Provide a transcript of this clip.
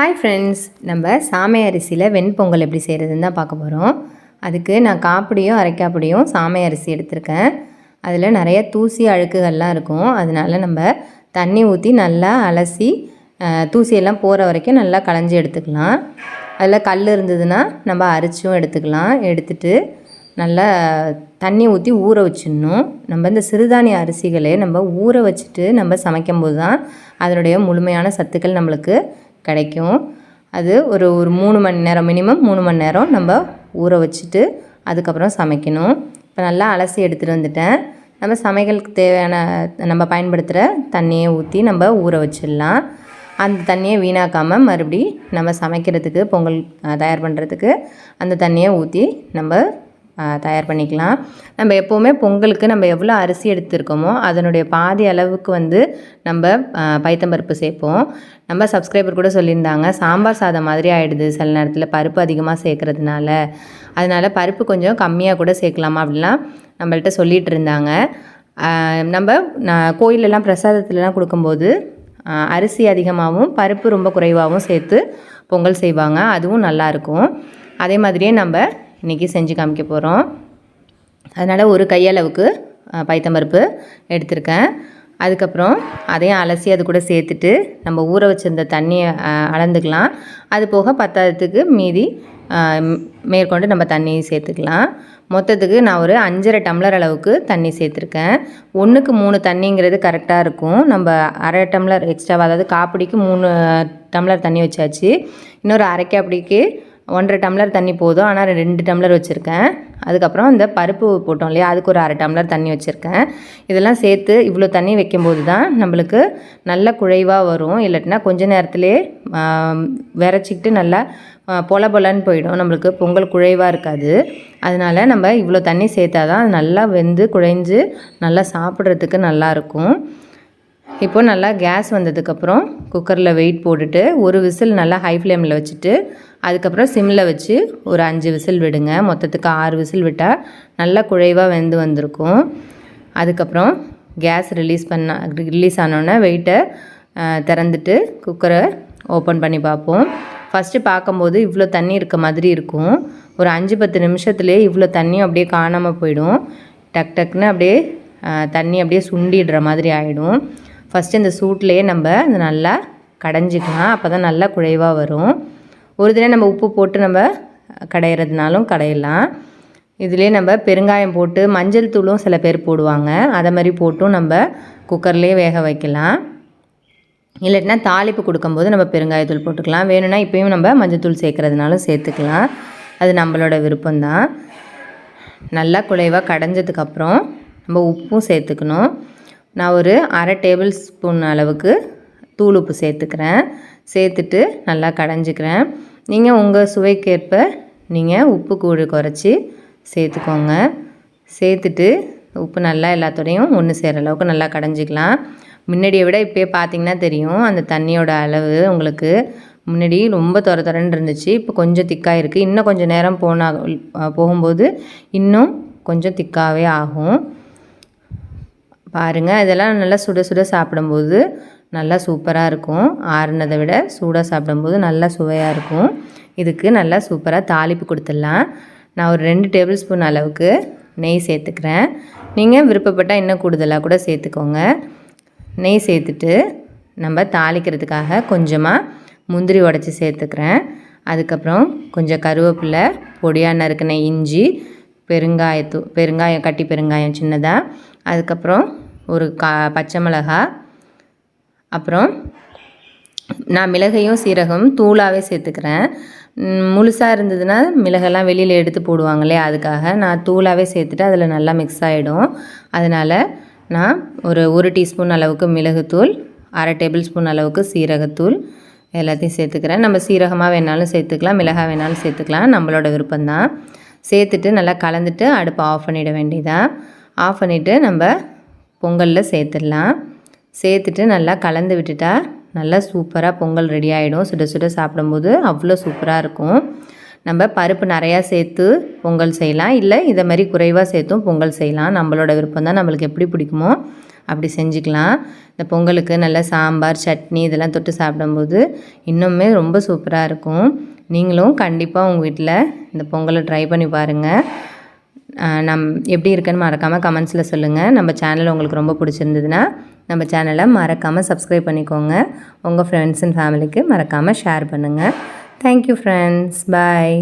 Hi friends நம்ம சாமை அரிசியில் வெண்பொங்கல் எப்படி செய்கிறதுன்னு தான் பார்க்க போகிறோம் அதுக்கு நான் காப்பிடியும் அரைக்காப்பிடியும் சாமை அரிசி எடுத்திருக்கேன். அதில் நிறைய தூசி அழுக்குகள்லாம் இருக்கும். அதனால நம்ம தண்ணி ஊற்றி நல்லா அலசி தூசியெல்லாம் போகிற வரைக்கும் நல்லா களைஞ்சி எடுத்துக்கலாம். அதில் கல் இருந்ததுன்னா நம்ம அரிச்சும் எடுத்துக்கலாம். எடுத்துட்டு நல்லா தண்ணி ஊற்றி ஊற வச்சிடணும். நம்ம இந்த சிறுதானிய அரிசிகளை நம்ம ஊற வச்சுட்டு நம்ம சமைக்கும்போது தான் அதனுடைய முழுமையான சத்துக்கள் நம்மளுக்கு கிடைக்கும். அது ஒரு ஒரு மூணு மணி நேரம் மினிமம் மூணு மணி நேரம் நம்ம ஊற வச்சுட்டு அதுக்கப்புறம் சமைக்கணும். இப்போ நல்லா அலசி எடுத்துகிட்டு வந்துட்டேன். நம்ம சமையலுக்கு தேவையான நம்ம பயன்படுத்துகிற தண்ணியை ஊற்றி நம்ம ஊற வச்சிடலாம். அந்த தண்ணியை வீணாக்காமல் மறுபடி நம்ம சமைக்கிறதுக்கு பொங்கல் தயார் பண்ணுறதுக்கு அந்த தண்ணியை ஊற்றி நம்ம தயார் பண்ணிக்கலாம். நம்ம எப்போவுமே பொங்கலுக்கு நம்ம எவ்வளோ அரிசி எடுத்துருக்கோமோ அதனுடைய பாதி அளவுக்கு வந்து நம்ம பைத்தம்பருப்பு சேர்ப்போம். நம்ம சப்ஸ்கிரைபர் கூட சொல்லியிருந்தாங்க சாம்பார் சாதம் மாதிரி ஆகிடுது சில நேரத்தில் பருப்பு அதிகமாக சேர்க்குறதுனால. அதனால் பருப்பு கொஞ்சம் கம்மியாக கூட சேர்க்கலாமா? அப்படிலாம் நம்மள்ட்ட சொல்லிகிட்டு இருந்தாங்க. நம்ம நான் கோயிலெல்லாம் பிரசாதத்துலலாம் கொடுக்கும்போது அரிசி அதிகமாகவும் பருப்பு ரொம்ப குறைவாகவும் சேர்த்து பொங்கல் செய்வாங்க. அதுவும் நல்லாயிருக்கும் அதே மாதிரியே நம்ம இன்றைக்கி செஞ்சு காமிக்க போகிறோம் அதனால் ஒரு கையளவுக்கு பைத்தம்பருப்பு எடுத்திருக்கேன். அதுக்கப்புறம் அதையும் அலசி அது கூட சேர்த்துட்டு நம்ம ஊற வச்சிருந்த தண்ணியை அளந்துக்கலாம். அது போக பத்தாததுக்கு மீதி மேற்கொண்டு நம்ம தண்ணி சேர்த்துக்கலாம். மொத்தத்துக்கு நான் ஒரு அஞ்சரை டம்ளர் அளவுக்கு தண்ணி சேர்த்துருக்கேன். ஒன்றுக்கு மூணு தண்ணிங்கிறது கரெக்டாக இருக்கும். நம்ம அரை டம்ளர் எக்ஸ்ட்ராவாக அதாவது காப்பிடிக்கு மூணு டம்ளர் தண்ணி வச்சாச்சு. இன்னொரு அரைக்காப்பிடிக்கு ஒன்றரை டம்ளர் தண்ணி போதும். ஆனால் ரெண்டு டம்ளர் வச்சுருக்கேன். அதுக்கப்புறம் இந்த பருப்பு போட்டோம் இல்லையா? அதுக்கு ஒரு அரை டம்ளர் தண்ணி வச்சுருக்கேன். இதெல்லாம் சேர்த்து இவ்வளோ தண்ணி வைக்கும்போது தான் நம்மளுக்கு நல்ல குழைவாக வரும். இல்லாட்டினா கொஞ்ச நேரத்திலே விரைச்சிக்கிட்டு நல்லா பொல பொலன்னு போயிடும். நம்மளுக்கு பொங்கல் குழைவாக இருக்காது. அதனால நம்ம இவ்வளோ தண்ணி சேர்த்தா தான் நல்லா வெந்து குழைஞ்சு நல்லா சாப்பிட்றதுக்கு நல்லாயிருக்கும் இப்போது நல்லா கேஸ் வந்ததுக்கப்புறம் குக்கரில் வெயிட் போட்டுட்டு ஒரு விசில் நல்லா ஹை ஃப்ளேமில் வச்சுட்டு அதுக்கப்புறம் சிம்மில் வச்சு ஒரு அஞ்சு விசில் விடுங்க. மொத்தத்துக்கு ஆறு விசில் விட்டால் நல்லா குழைவாக வெந்து வந்திருக்கும். அதுக்கப்புறம் கேஸ் ரிலீஸ் பண்ண ரிலீஸ் ஆனோன்னே வெயிட்டை திறந்துட்டு குக்கரை ஓப்பன் பண்ணி பார்ப்போம். ஃபஸ்ட்டு பார்க்கும்போது இவ்வளோ தண்ணி இருக்க மாதிரி இருக்கும். ஒரு அஞ்சு பத்து நிமிஷத்துலேயே இவ்வளோ தண்ணியும் அப்படியே காணாமல் போயிடும். டக் டக்குன்னு அப்படியே தண்ணி அப்படியே சுண்டிடுற மாதிரி ஆகிடும் ஃபஸ்ட்டு இந்த சூட்லேயே நம்ம அதை நல்லா கடைஞ்சிக்கலாம். அப்போ தான் நல்லா குழைவாக வரும். ஒரு தினம் நம்ம உப்பு போட்டு நம்ம கடையிறதுனாலும் கடையலாம். இதுலேயே நம்ம பெருங்காயம் போட்டு மஞ்சள் தூளும் சில பேர் போடுவாங்க. அதை மாதிரி போட்டும் நம்ம குக்கர்லேயே வேக வைக்கலாம். இல்லாட்டினா தாளிப்பு கொடுக்கும்போது நம்ம பெருங்காயத்தூள் போட்டுக்கலாம். வேணும்னா இப்பயும் நம்ம மஞ்சத்தூள் சேர்க்குறதுனாலும் சேர்த்துக்கலாம். அது நம்மளோட விருப்பம்தான். நல்லா குழைவாக கடைஞ்சதுக்கப்புறம் நம்ம உப்பும் சேர்த்துக்கணும். நான் ஒரு அரை டேபிள் ஸ்பூன் அளவுக்கு தூள் உப்பு சேர்த்துக்கிறேன். சேர்த்துட்டு நல்லா கடைஞ்சிக்கிறேன். நீங்கள் உங்கள் சுவைக்கேற்ப நீங்கள் உப்பு கூடு குறைச்சி சேர்த்துக்கோங்க. சேர்த்துட்டு உப்பு நல்லா எல்லாத்தோடையும் ஒன்று சேர அளவுக்கு நல்லா கடைஞ்சிக்கலாம். முன்னாடியை விட இப்போயே பார்த்தீங்கன்னா தெரியும் அந்த தண்ணியோட அளவு உங்களுக்கு முன்னாடி ரொம்ப தொர தொரன்னு இருந்துச்சு. இப்போ கொஞ்சம் திக்காக இருக்குது இன்னும் கொஞ்சம் நேரம் போனால் போகும்போது இன்னும் கொஞ்சம் திக்காகவே ஆகும். பாருங்கள் இதெல்லாம் நல்லா சுட சுட சாப்பிடும்போது நல்லா சூப்பராக இருக்கும். ஆறுனதை விட சூடாக சாப்பிடும்போது நல்லா சுவையாக இருக்கும். இதுக்கு நல்லா சூப்பராக தாளிப்பு கொடுத்துடலாம். நான் ஒரு ரெண்டு டேபிள் ஸ்பூன் அளவுக்கு நெய் சேர்த்துக்கிறேன். நீங்கள் விருப்பப்பட்டால் இன்னும் கூடுதலாக கூட சேர்த்துக்கோங்க. நெய் சேர்த்துட்டு நம்ம தாளிக்கிறதுக்காக கொஞ்சமாக முந்திரி உடச்சி சேர்த்துக்கிறேன். அதுக்கப்புறம் கொஞ்சம் கருவேப்பிலை பொடியாக நறுக்கின இஞ்சி பெருங்காயத்தூ பெருங்காயம் கட்டி பெருங்காயம் சின்னதாக அதுக்கப்புறம் ஒரு கா பச்சை மிளகாய் அப்புறம் நான் மிளகையும் சீரகம் தூளாகவே சேர்த்துக்கிறேன். முழுசாக இருந்ததுன்னா மிளகெல்லாம் வெளியில் எடுத்து போடுவாங்களே அதுக்காக நான் தூளாகவே சேர்த்துட்டு அதில் நல்லா மிக்ஸ் ஆகிடும் அதனால் நான் ஒரு ஒரு டீஸ்பூன் அளவுக்கு மிளகுத்தூள் அரை டேபிள் ஸ்பூன் அளவுக்கு சீரகத்தூள் எல்லாத்தையும் சேர்த்துக்கிறேன். நம்ம சீரகமாக வேணாலும் சேர்த்துக்கலாம் மிளகாய் வேணாலும் சேர்த்துக்கலாம் நம்மளோட விருப்பம்தான். சேர்த்துட்டு நல்லா கலந்துட்டு அடுப்பை ஆஃப் பண்ணிட வேண்டியதான் ஆஃப் பண்ணிவிட்டு நம்ம பொங்கலில் சேர்த்துடலாம். சேர்த்துட்டு நல்லா கலந்து விட்டுட்டா நல்லா சூப்பராக பொங்கல் ரெடி ஆகிடும் சுட சுட சாப்பிடும்போது அவ்வளோ சூப்பராக இருக்கும். நம்ம பருப்பு நிறையா சேர்த்து பொங்கல் செய்யலாம். இல்லை இதை மாதிரி குறைவாக சேர்த்தும் பொங்கல் செய்யலாம். நம்மளோட விருப்பம் தான். நம்மளுக்கு எப்படி பிடிக்குமோ அப்படி செஞ்சுக்கலாம். இந்த பொங்கலுக்கு நல்ல சாம்பார் சட்னி இதெல்லாம் தொட்டு சாப்பிடும்போது இன்னுமே ரொம்ப சூப்பராக இருக்கும். நீங்களும் கண்டிப்பாக உங்கள் வீட்டில் இந்த பொங்கலை ட்ரை பண்ணி பாருங்கள் நம் எப்படி இருக்குன்னு மறக்காமல் கமெண்ட்ஸில் சொல்லுங்கள் நம்ம சேனல் உங்களுக்கு ரொம்ப பிடிச்சிருந்ததுன்னா நம்ம சேனலை மறக்காமல் சப்ஸ்கிரைப் பண்ணிக்கோங்க. உங்கள் ஃப்ரெண்ட்ஸ் அண்ட் ஃபேமிலிக்கு மறக்காமல் ஷேர் பண்ணுங்கள் தேங்க்யூ ஃப்ரெண்ட்ஸ் பாய்